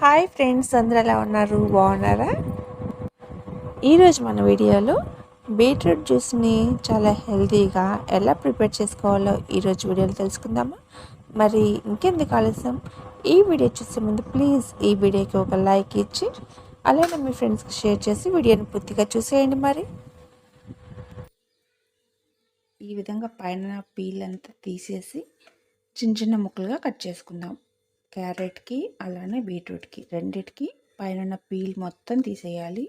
Hi friends అందరూ ఎలా ఉన్నారు? బాగున్నారా? ఈరోజు మన వీడియోలో బీట్రూట్ జ్యూస్ని చాలా హెల్తీగా ఎలా ప్రిపేర్ చేసుకోవాలో ఈరోజు వీడియోలో తెలుసుకుందామా? మరి ఇంకెందుకు ఆలస్యం? ఈ వీడియో చూసే ముందు ప్లీజ్ ఈ వీడియోకి ఒక లైక్ ఇచ్చి అలానే మీ ఫ్రెండ్స్కి షేర్ చేసి వీడియోని పూర్తిగా చూసేయండి మరి. ఈ విధంగా పైన పీల్ అంతా తీసేసి చిన్న చిన్న ముక్కలుగా కట్ చేసుకుందాం. క్యారెట్కి అలానే బీట్రూట్కి రెండిటికి పైన పీల్ మొత్తం తీసేయాలి.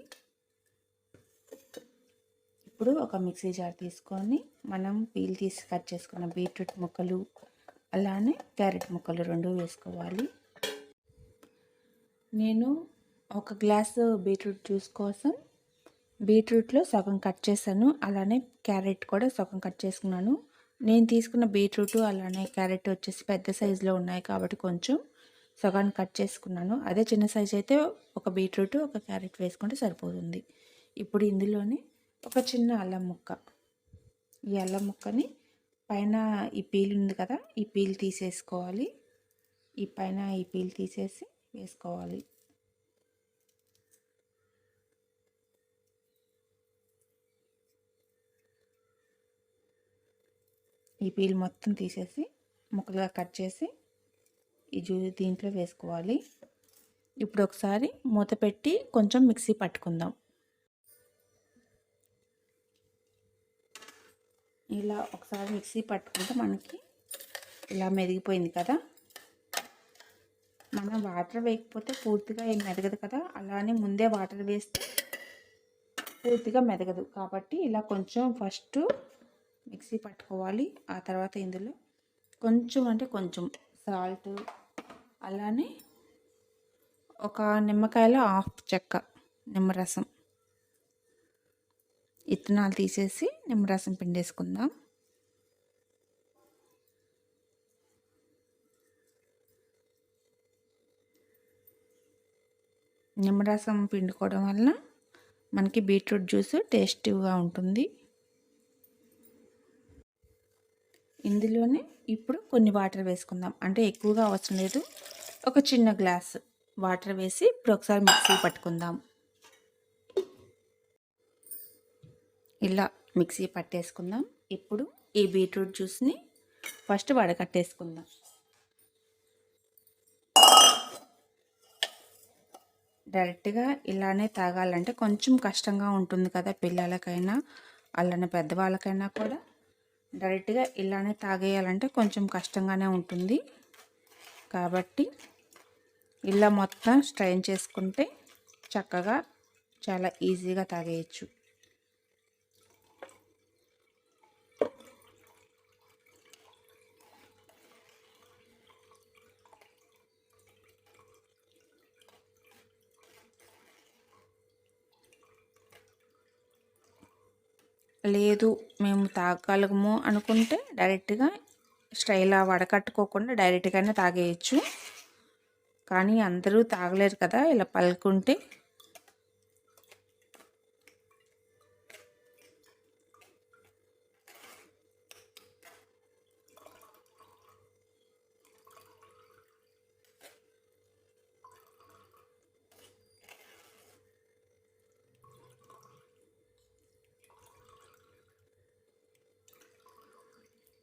ఇప్పుడు ఒక మిక్సీ జార్ తీసుకొని మనం పీల్ తీసి కట్ చేసుకున్న బీట్రూట్ ముక్కలు అలానే క్యారెట్ ముక్కలు రెండు వేసుకోవాలి. నేను ఒక గ్లాసు బీట్రూట్ జ్యూస్ కోసం బీట్రూట్లో సగం కట్ చేశాను అలానే క్యారెట్ కూడా సగం కట్ చేసుకున్నాను. నేను తీసుకున్న బీట్రూట్ అలానే క్యారెట్ వచ్చేసి పెద్ద సైజులో ఉన్నాయి కాబట్టి కొంచెం సగాన్ని కట్ చేసుకున్నాను. అదే చిన్న సైజ్ అయితే ఒక బీట్రూట్ ఒక క్యారెట్ వేసుకుంటే సరిపోతుంది. ఇప్పుడు ఇందులోనే ఒక చిన్న అల్లం ముక్క. ఈ అల్లం ముక్కని పైన ఈ పీల్ ఉంది కదా ఈ పీల్ తీసేసుకోవాలి. ఈ పైన ఈ పీల్ తీసేసి వేసుకోవాలి. ఈ పీల్ మొత్తం తీసేసి ముక్కలుగా కట్ చేసి ఈ జ్యూ దీంట్లో వేసుకోవాలి. ఇప్పుడు ఒకసారి మూత పెట్టి కొంచెం మిక్సీ పట్టుకుందాం. ఇలా ఒకసారి మిక్సీ పట్టుకుంటే మనకి ఇలా మెదిగిపోయింది కదా. మనం వాటర్ వేయకపోతే పూర్తిగా ఏం మెదగదు కదా. అలానే ముందే వాటర్ వేస్తే పూర్తిగా మెదగదు. కాబట్టి ఇలా కొంచెం ఫస్ట్ మిక్సీ పట్టుకోవాలి. ఆ తర్వాత ఇందులో కొంచెం అంటే కొంచెం సాల్ట్ అలానే ఒక నిమ్మకాయలో హాఫ్ చెక్క నిమ్మరసం. ఇత్తనాలు తీసేసి నిమ్మరసం పిండేసుకుందాం. నిమ్మరసం పిండుకోవడం వల్ల మనకి బీట్రూట్ జ్యూస్ టేస్టీగా ఉంటుంది. ఇందులోనే ఇప్పుడు కొన్ని వాటర్ వేసుకుందాం. అంటే ఎక్కువగా అవసరం లేదు. ఒక చిన్న గ్లాస్ వాటర్ వేసి ఇప్పుడు ఒకసారి మిక్సీ పట్టుకుందాం. ఇలా మిక్సీ పట్టేసుకుందాం. ఇప్పుడు ఈ బీట్రూట్ జ్యూస్ని ఫస్ట్ వడకట్టేసుకుందాం. డైరెక్ట్గా ఇలానే తాగాలంటే కొంచెం కష్టంగా ఉంటుంది కదా పిల్లలకైనా అలానే పెద్దవాళ్ళకైనా కూడా. డైరెక్ట్గా ఇలానే తాగేయాలంటే కొంచెం కష్టంగానే ఉంటుంది. కాబట్టి ఇలా మొత్తం స్ట్రైన్ చేసుకుంటే చక్కగా చాలా ఈజీగా తాగేయచ్చు. లేదు మేము తాగగలము అనుకుంటే డైరెక్ట్గా స్టైలా వడకట్టుకోకుండా డైరెక్ట్గానే తాగేయచ్చు. కానీ అందరూ తాగలేరు కదా ఇలా పలుకుంటే.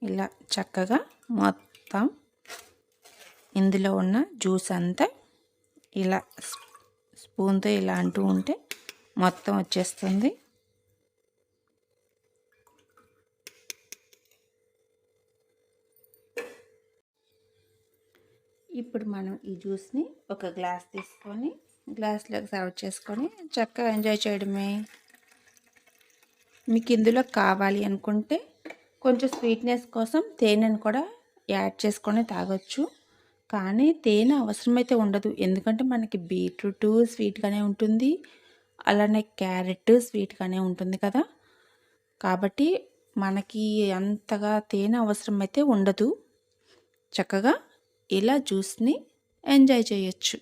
ఇలా చక్కగా మొత్తం ఇందులో ఉన్న జ్యూస్ అంతా ఇలా స్పూన్తో ఇలా అంటూ ఉంటే మొత్తం వచ్చేస్తుంది. ఇప్పుడు మనం ఈ జ్యూస్ని ఒక గ్లాస్ తీసుకొని గ్లాస్లోకి సర్వ్ చేసుకొని చక్కగా ఎంజాయ్ చేయడమే. మీకు ఇందులో కావాలి అనుకుంటే కొంచెం స్వీట్నెస్ కోసం తేనెను కూడా యాడ్ చేసుకొని తాగొచ్చు. కానీ తేనె అవసరమైతే ఉండదు. ఎందుకంటే మనకి బీట్రూట్ స్వీట్గానే ఉంటుంది. అలానే క్యారెట్ స్వీట్గానే ఉంటుంది కదా. కాబట్టి మనకి అంతగా తేనె అవసరమైతే ఉండదు. చక్కగా ఇలా జ్యూస్ని ఎంజాయ్ చేయొచ్చు.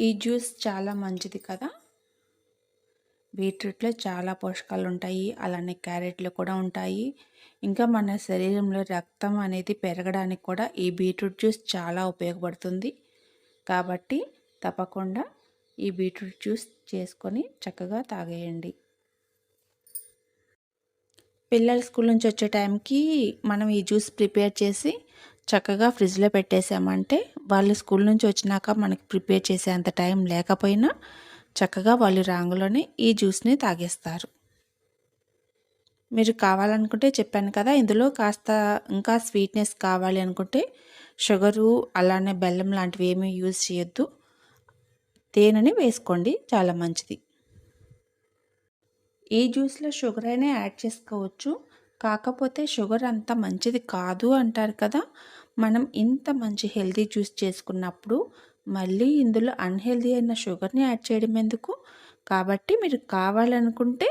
ఈ జ్యూస్ చాలా మంచిది కదా. బీట్రూట్లో చాలా పోషకాలు ఉంటాయి అలానే క్యారెట్లు కూడా ఉంటాయి. ఇంకా మన శరీరంలో రక్తం అనేది పెరగడానికి కూడా ఈ బీట్రూట్ జ్యూస్ చాలా ఉపయోగపడుతుంది. కాబట్టి తప్పకుండా ఈ బీట్రూట్ జ్యూస్ చేసుకొని చక్కగా తాగేయండి. పిల్లలు స్కూల్ నుంచి వచ్చే టైంకి మనం ఈ జ్యూస్ ప్రిపేర్ చేసి చక్కగా ఫ్రిడ్జ్లో పెట్టేసామంటే వాళ్ళు స్కూల్ నుంచి వచ్చినాక మనకి ప్రిపేర్ చేసేంత టైం లేకపోయినా చక్కగా వాళ్ళు రాంగులోనే ఈ జ్యూస్ని తాగేస్తారు. మీరు కావాలనుకుంటే చెప్పాను కదా ఇందులో కాస్త ఇంకా స్వీట్నెస్ కావాలి అనుకుంటే షుగరు అలానే బెల్లం లాంటివి ఏమీ యూజ్ చేయొద్దు. తేనెని వేసుకోండి చాలా మంచిది. ఈ జ్యూస్లో షుగర్ అయినా యాడ్ చేసుకోవచ్చు. కాకపోతే షుగర్ అంత మంచిది కాదు అంటారు కదా మనం ఇంత మంచి హెల్తీ జ్యూస్ చేసుకున్నప్పుడు మళ్ళీ ఇందులో అన్హెల్దీ అయిన షుగర్ని యాడ్ చేయడం ఎందుకు? కాబట్టి మీరు కావాలనుకుంటే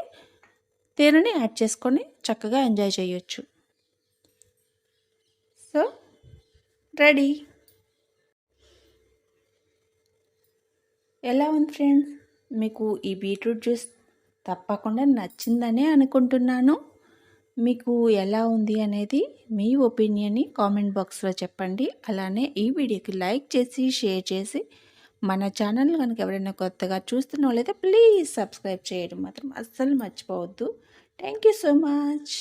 తేనెని యాడ్ చేసుకొని చక్కగా ఎంజాయ్ చేయొచ్చు. సో రెడీ ఎలా ఉంది ఫ్రెండ్స్ మీకు ఈ బీట్రూట్ జ్యూస్ తప్పకుండా నచ్చిందనే అనుకుంటున్నాను. మీకు ఎలా ఉంది అనేది మీ ఒపీనియన్ని కామెంట్ బాక్స్లో చెప్పండి. అలానే ఈ వీడియోకి లైక్ చేసి షేర్ చేసి మన ఛానల్ కనుక ఎవరైనా కొత్తగా చూస్తున్న వాళ్ళైతే ప్లీజ్ సబ్స్క్రైబ్ చేయడం మాత్రం అస్సలు మర్చిపోవద్దు. Thank you so much.